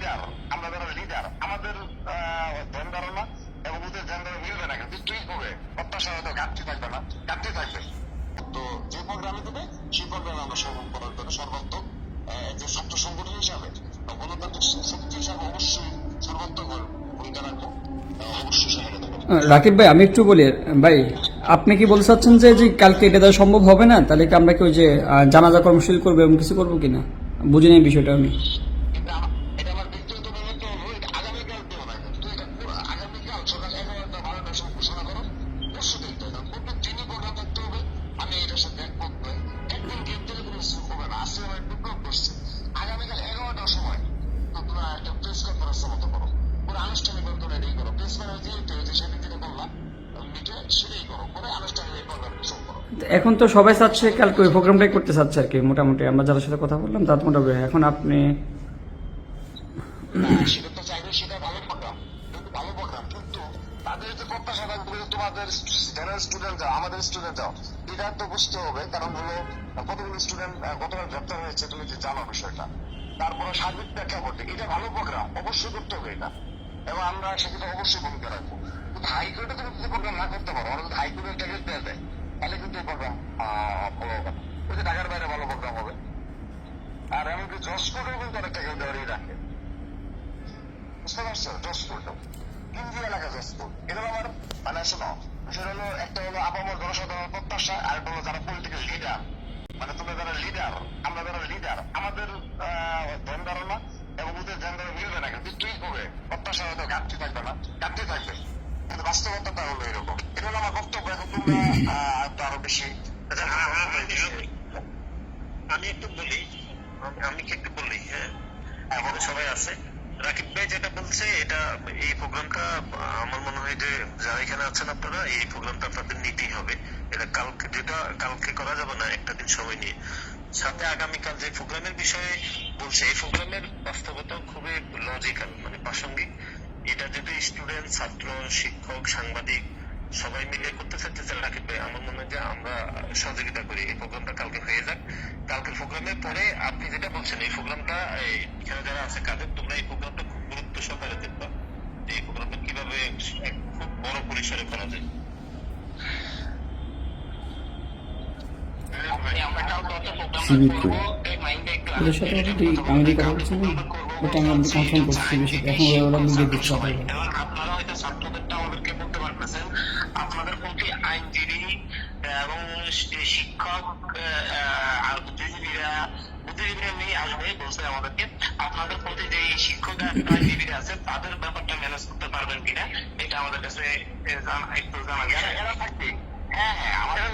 Leader আমরা যারা leader আমাদের ধ্যান ধারণা এবং ওদের ধ্যান ধারণা মিলবে না কিন্তু তুই হবে। প্রত্যাশা হয়তো ঘাটতি থাকবে না ঘাটতি থাকবে। তো যে প্রোগ্রামে দেবে, সেই প্রোগ্রামে আমরা সর্ব করার জন্য সর্বাত্মক যে ছাত্র সংগঠন হিসাবে গণতান্ত্রিক শক্তি হিসাবে অবশ্যই সর্বাত্মক ভূমিকা রাখব রাকিব ভাই, আমি একটু বলি, ভাই, আপনি কি বলতে চাচ্ছেন যে কালকে এটা দেওয়া সম্ভব হবে না? তাহলে কি আমরা কি ওই যে জানাজা কর্মশীল করব এবং কিছু করব কিনা? বুঝে নেই বিষয়টা আমি। এখন তো সবাই চাচ্ছে কালকে ওই প্রোগ্রামটাই করতে চাচ্ছে আর কি, মোটামুটি। আমরা যাদের সাথে কথা বললাম তার মোটামুটি এখন আপনি বুঝতে হবে কতগুলো স্টুডেন্ট হয়েছে তুমি যে বিষয়টা এটা ভালো প্রোগ্রাম অবশ্যই করতে হবে এটা এবং আমরা সেক্ষেত্রে অবশ্যই ভূমিকা রাখব হাইকোর্টে তুমি যদি প্রোগ্রাম না করতে পারো আমরা যদি হাইকোর্টের ট্যাগেট দেওয়া যায় তাহলে কিন্তু এই প্রোগ্রাম ভালো হবে না। ওই যে ঢাকার বাইরে ভালো প্রোগ্রাম হবে আর এমনকি জজ কোর্টেও কিন্তু অনেক ট্যাগেট দেওয়ারই রাখে। বুঝতে পারছ? জজপুর কিঞ্জি এলাকা আমার মানে শোনো হলো, একটা হলো প্রত্যাশা, আর একটা হলো যারা পলিটিক্যাল লিডার মানে তোমরা যারা লিডার আমরা যারা লিডার আমাদের ধ্যান ধারণা এবং ওদের ধ্যান ধারণা মিলবে না কিন্তু তুই হবে? প্রত্যাশা হয়তো ঘাটতি থাকবে না, ঘাটতি থাকবে। কিন্তু বাস্তবতাটা হলো এরকম। এটা হলো আমার বক্তব্য, এখন তোমরা আরও বেশি আমি একটু বলি আমি- কি একটু বলি হ্যাঁ? এখানে সবাই আছে? রাকিব ভাই যেটা বলছে, এটা এই প্রোগ্রামটা, আমার মনে হয় যে যারা এখানে আছেন আপনারা, এই প্রোগ্রামটা আপনাদের নিতেই হবে। এটা কালকে, যেটা কালকে করা যাবে না, একটা দিন সময় নিয়ে। সাথে আগামীকাল যে প্রোগ্রামের বিষয়ে বলছে, এই প্রোগ্রামের বাস্তবতা খুবই লজিক্যাল মানে প্রাসঙ্গিক। এটা যদি স্টুডেন্ট ছাত্র, শিক্ষক, সাংবাদিক সবাই মিলে করতে চাইতেছে রাকিব ভাই আমার মনে হয় যে আমরা সহযোগিতা করি। এই প্রোগ্রামটা কালকে হয়ে যাক। কালকের প্রোগ্রামের পরে আপনি যেটা বলছেন এই প্রোগ্রামটা এখানে যারা আছে কাদের তোমরা এই প্রোগ্রামটা খুব গুরুত্ব সহকারে দেখবা। এই প্রোগ্রামটা কীভাবে খুব বড় পরিসরে করা যায়। ওদের সাথে অলরেডি আমি কথা বলছিলাম ওটা আমি কনফার্ম করছি বিষয়টা এখন ওরা দিচ্ছে সবাই হয়তো ছাত্রদেরটা আমাদেরকে বলতে পারতেছেন। আপনাদের প্রতি আইনজীবী এবং শিক্ষক আর বুদ্ধিজীবীরা বুদ্ধিজীবীরা নিয়ে আসবে বলছে আমাদেরকে। আপনাদের প্রতি যে শিক্ষক আর আইনজীবীরা আছে, তাদের ব্যাপারটা ম্যানেজ করতে পারবেন কিনা, এটা আমাদের কাছে একটু জানা এরা থাকবে। হ্যাঁ হ্যাঁ আমাদের